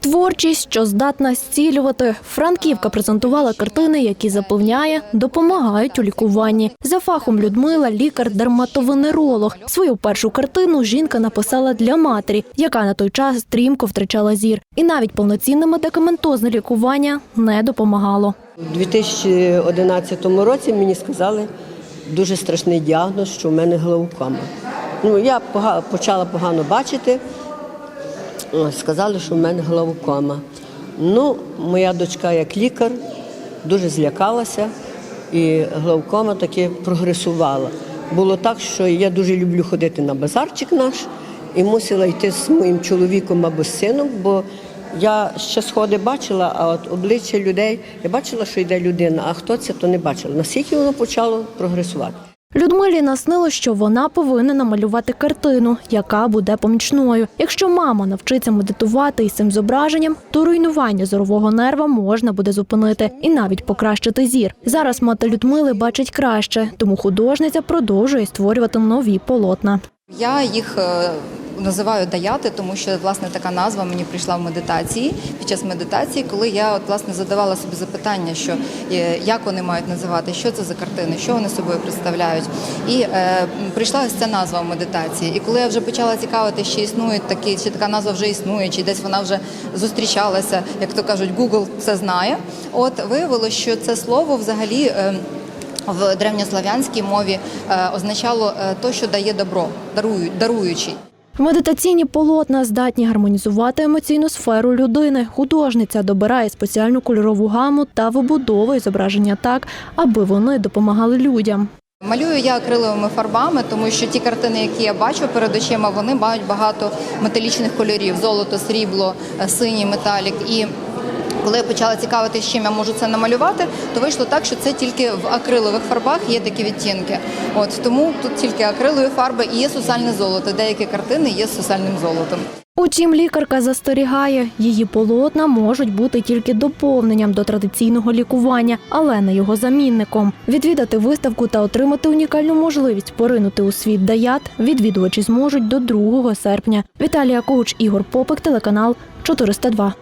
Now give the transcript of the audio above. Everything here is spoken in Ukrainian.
Творчість, що здатна зцілювати. Франківка презентувала картини, які запевняє, допомагають у лікуванні. За фахом Людмила, лікар-дерматовенеролог. Свою першу картину жінка написала для матері, яка на той час стрімко втрачала зір. І навіть повноцінне медикаментозне лікування не допомагало. У 2011 році мені сказали дуже страшний діагноз, що в мене глаукома. Ну, я почала погано бачити. О, Сказали, що в мене глаукома. Ну, моя дочка, як лікар, дуже злякалася, і глаукома таки прогресувала. Було так, що я дуже люблю ходити на базарчик наш і мусила йти з моїм чоловіком або сином, бо я ще сходи бачила, а от обличчя людей я бачила, що йде людина, а хто це, то не бачила. Наскільки воно почало прогресувати. Людмилі наснило, що вона повинна намалювати картину, яка буде помічною. Якщо мама навчиться медитувати із цим зображенням, то руйнування зорового нерва можна буде зупинити і навіть покращити зір. Зараз мати Людмили бачить краще, тому художниця продовжує створювати нові полотна. Я їх е, називаю даяти, тому що власне така назва мені прийшла в медитації під час медитації, коли я от власне задавала собі запитання, що е, як вони мають називати, що це за картини, що вони собою представляють. І е, прийшла ось ця назва в медитації. І коли я вже почала цікавити, чи існують такі, чи така назва вже існує, чи десь вона вже зустрічалася, як то кажуть, Google це знає. От виявилося, що це слово взагалі. е, в древньослав'янській мові е, означало е, то, що дає добро, дарую, даруючий. Медитаційні полотна здатні гармонізувати емоційну сферу людини. Художниця добирає спеціальну кольорову гаму та вибудовує зображення так, аби вони допомагали людям. Малюю я акриловими фарбами, тому що ті картини, які я бачу перед очима, вони мають багато металічних кольорів: золото, срібло, синій металік. І коли я почала цікавитися, чим я можу це намалювати, то вийшло так, що це тільки в акрилових фарбах є такі відтінки. От тому тут тільки акрилові фарби і є сусальне золото. Деякі картини є з сусальним золотом. Утім, лікарка застерігає, її полотна можуть бути тільки доповненням до традиційного лікування, але не його замінником. Відвідати виставку та отримати унікальну можливість поринути у світ даят відвідувачі зможуть до 2 серпня. Віталія Коуч, Ігор Попик, телеканал 402.